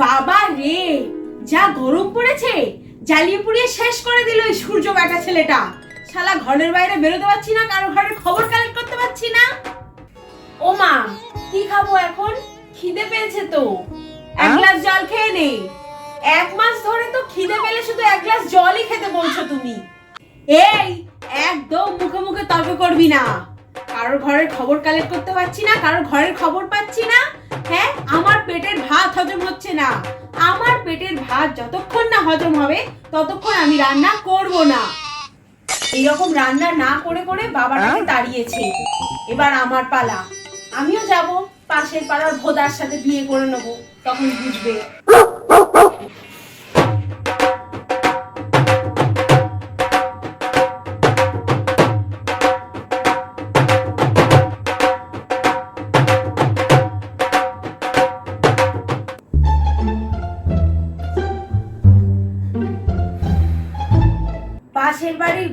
বাবা রে যা গরম পড়েছে জ্বালিয়ে পুড়িয়ে শেষ করে দিল ওই সূর্য বেটা ছেলেটা। শালা ঘরের বাইরে বেরোতে পারছি না কারও ঘরের খবর কালেক্ট করতে পারছি না। ও মা কি খাব এখন? খিদে পেয়েছে তো। এক গ্লাস জল খেয়ে নে। এক মাস ধরে তো খিদে পেলে শুধু এক গ্লাস জলই খেতে বলছো তুমি। এই একদম মুখে মুখে তর্ক করবি না। কারোর ঘরের খবর কালেক্ট করতে পারছি না কারোর ঘরের খবর পাচ্ছি না। হ্যাঁ আমার পেটের ভাত হজম হচ্ছে না। আমার পেটের ভাত যতক্ষণ না হজম হবে ততক্ষণ আমি রান্না করব না। এইরকম রান্না না করে করে বাবার কাছে দাঁড়িয়েছে। এবার আমার পালা। আমিও যাব পাশের পাড়ার ভোদার সাথে বিয়ে করে নেব তখন বুঝবে।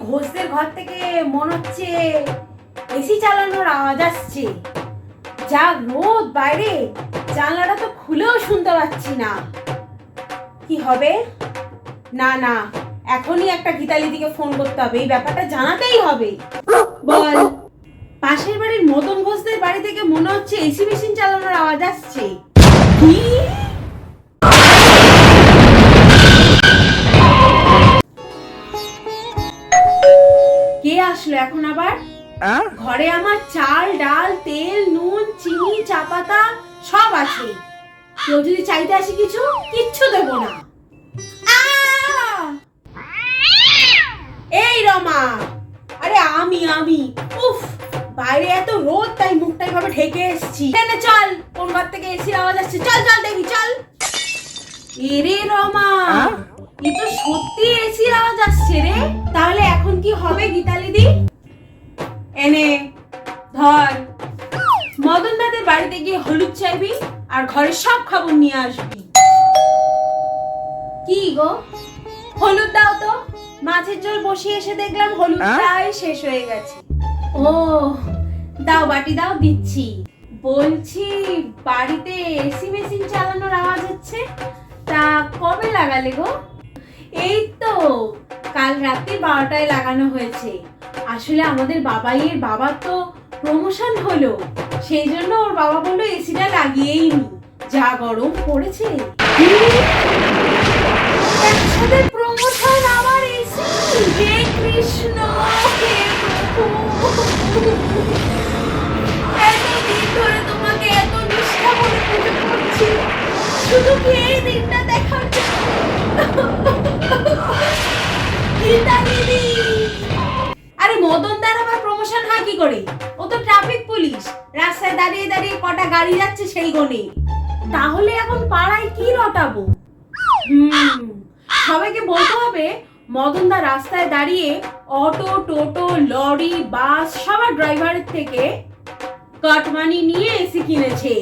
ঘোষদের ঘর থেকে মনে হচ্ছে এসি চালানোর আওয়াজ আসছে। যা রোদ বাইরে, জানলাটা তো খুলেও শুনতে পাচ্ছি না। কি হবে? না না, এখনই একটা গীতালি দিকে ফোন করতে হবে, এই ব্যাপারটা জানাতেই হবে। বল। পাশের বাড়ির মদন ঘোষদের বাড়ি থেকে মনে হচ্ছে এসি মেশিন চালানোর আওয়াজ আসছে। কি? আসলো। এখন আবার ঘরে আমার চাল ডাল তেল নুন চিনি চা পাতা সব আছে। কেউ যদি চাইতে আসে কিছু কিচ্ছু দেবো না। এই রমা! আরে আমি আমি। উফ বাইরে এত রোদ তাই মুখটা এভাবে ঢেকে এসেছি। চল কোন ঘর থেকে এসির আওয়াজ আসছে? চল চল দেখি চল। এরে রমা! আহ? এ তো সত্যি এসির আওয়াজ আসছে রে। তাহলে এখন কি হবে গীতালিদি? এনে ধর। মদন দাদের বাড়িতে গিয়ে হলুদ চাইবি আর ঘরের সব খবর নিয়ে আসবি। কি গো? হলুদ দাও তো। মাছের ঝোল বসিয়ে এসে দেখলাম হলুদ আহ? প্রায় শেষ হয়ে গেছে। ও দাও বাটি দাও দিচ্ছি। বলছি বাড়িতে এসি মেশিন চালানোর আওয়াজ হচ্ছে। তা কবে লাগালে গো? এই তো কাল রাতে বারোটায় লাগানো হয়েছে। আসলে আমাদের বাবাইয়ের বাবার তো প্রমোশন হলো, সেই জন্য ওর বাবা বলল এসিটা লাগিয়েই নি, যা গরম পড়েছে। প্রমোশন আবার এসি হে কৃষ্ণ তোমাকে এত নিষ্ঠা করে পুজো করছি, শুধু কি এই দিনটা দেখার জন্য গীতা দিদি আরে মদন দার আবার প্রমোশন হয় কি করে? ও তো ট্রাফিক পুলিশ রাস্তায় দাঁড়িয়ে দাঁড়িয়ে কটা গাড়ি যাচ্ছে সেই গনে তাহলে এখন পাড়ায় কি রটাবো? হুম, সবাইকে বলতে হবে, মদন দা রাস্তায় দাঁড়িয়ে অটো, টোটো, লরি, বাস, সবার ড্রাইভারের থেকে কাটমানি নিয়ে এসে কিনেছে।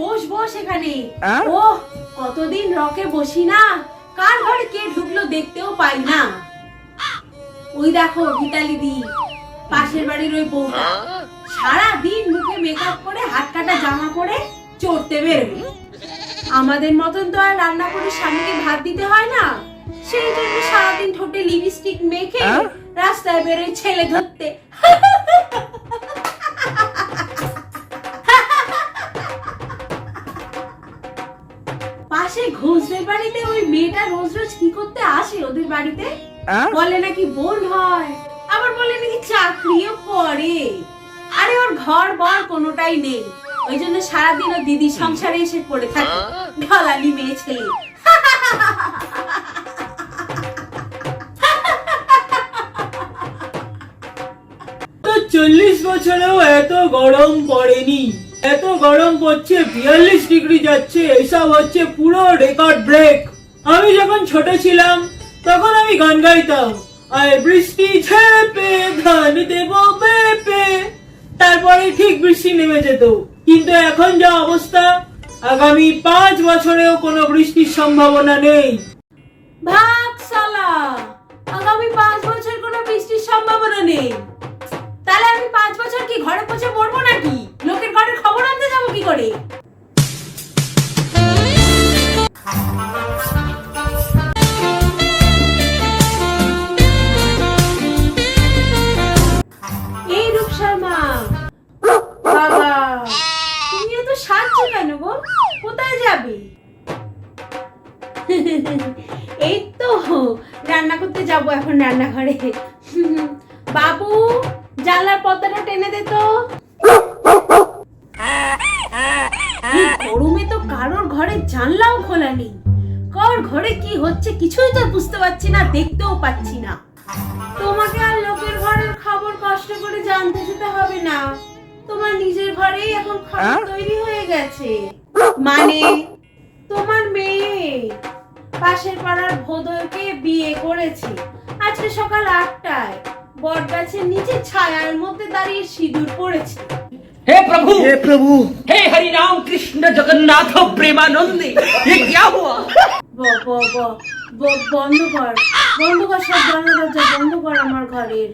বস বস এখানে। ও কতদিন রকে বসি না কার ঘরে কে ঢুকলো দেখতেও পাই না। ওই দেখো গীতালি দি পাশের বাড়ির ওই বউটা সারা দিন মুখে মেকআপ করে হাত কাটা জামা পরে চড়তে বেরোবে আমাদের মতন তো আর রান্না করে স্বামীকে ভাত দিতে হয় না। সেই জন্য সারাদিন ঠোঁটে লিপস্টিক মেখে রাস্তায় বেরোয় ছেলে ধরতে। কি করতে আসে ওদের বাড়িতে? বলে নাকি বোন হয় আবার বলে নাকি চাকরিও করে। আরে ওর ঘর বর কোনোটাই নেই। ওই জন্য সারাদিন ও দিদি সংসারে এসে পড়ে থাকে। ঢলালি মেয়ে ছেলে। তো চল্লিশ বছরেও এত গরম পড়েনি। এত গরম পড়ছে বিয়াল্লিশ ডিগ্রি যাচ্ছে এসব হচ্ছে পুরো রেকর্ড ব্রেক। আমি যখন ছোট ছিলাম, তখন আমি গান গাইতাম। আর বৃষ্টি ঝেপে, ধান দেব পেপে তারপরে ঠিক বৃষ্টি নেমে যেত। কিন্তু এখন যা অবস্থা, আগামী পাঁচ বছরেও কোনো বৃষ্টির সম্ভাবনা নেই। ভাগ সালা আগামী পাঁচ বছর কোনো বৃষ্টির সম্ভাবনা নেই। তাহলে আমি পাঁচ বছর কি ঘরে পচে মরবো নাকি? লোকের ঘরের খবর আনতে যাব কি করে? এই তো রান্না করতে যাব এখন রান্নাঘরে। বাবু জানলার পর্দাটা টেনে দে তো। গরমে তো কারোর ঘরে জানলাও খোলা নেই। কার ঘরে কি হচ্ছে কিছুই তো বুঝতে পারছি না দেখতেও পাচ্ছি না। তোমাকে আর লোকের ঘরের খবর কষ্ট করে জানতে যেতে হবে না। তোমার নিজের ঘরেই এখন খবর তৈরি হয়ে গেছে। মানে তোমার মেয়ে। পাশের পাড়ার ভোদরকে বিয়ে করেছে আজকে সকাল আটটায় বট গাছের নিচে ছায়ার মধ্যে দাঁড়িয়ে সিঁদুর পড়েছে हे प्रभु हे प्रभु हे हरि राम कृष्ण जगन्नाथ प्रेमानंद ये क्या हुआ ব- ব- ব- ব- বন্ধ কর বন্ধ কর সব জানলা দরজা বন্ধ কর আমার ঘরের